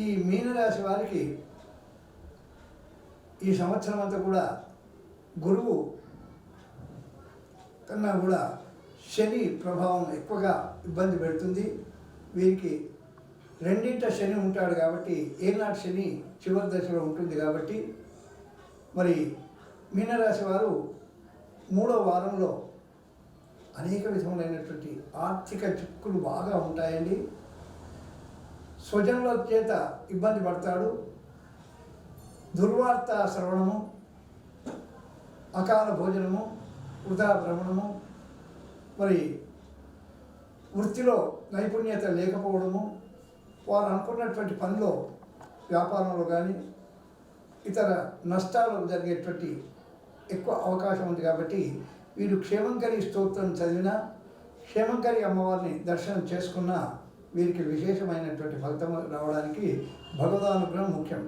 ఈ మీనరాశి వారికి ఈ సంవత్సరం అంతా కూడా గురువు కన్నా కూడా శని ప్రభావం ఎక్కువగా ఇబ్బంది పెడుతుంది. వీరికి రెండింట శని ఉంటాడు కాబట్టి ఏనాటి శని చివరి దశలో ఉంటుంది కాబట్టి మరి మీనరాశి వారు మూడో వారంలో అనేక విధములైనటువంటి ఆర్థిక చిక్కులు బాగా ఉంటాయండి. స్వజనుల చేత ఇబ్బంది పడతాడు. దుర్వార్త శ్రవణము అకాల భోజనము వృధా భ్రమణము మరి వృత్తిలో నైపుణ్యత లేకపోవడము వారు అనుకున్నటువంటి పనిలో వ్యాపారంలో కానీ ఇతర నష్టాలు జరిగేటువంటి ఎక్కువ అవకాశం ఉంది కాబట్టి వీరు క్షేమంకరి స్తోత్రం చదివినా క్షేమంకరి అమ్మవారిని దర్శనం చేసుకున్నా వీరికి విశేషమైనటువంటి ఫలితం రావడానికి భగవదానుగ్రహం ముఖ్యం.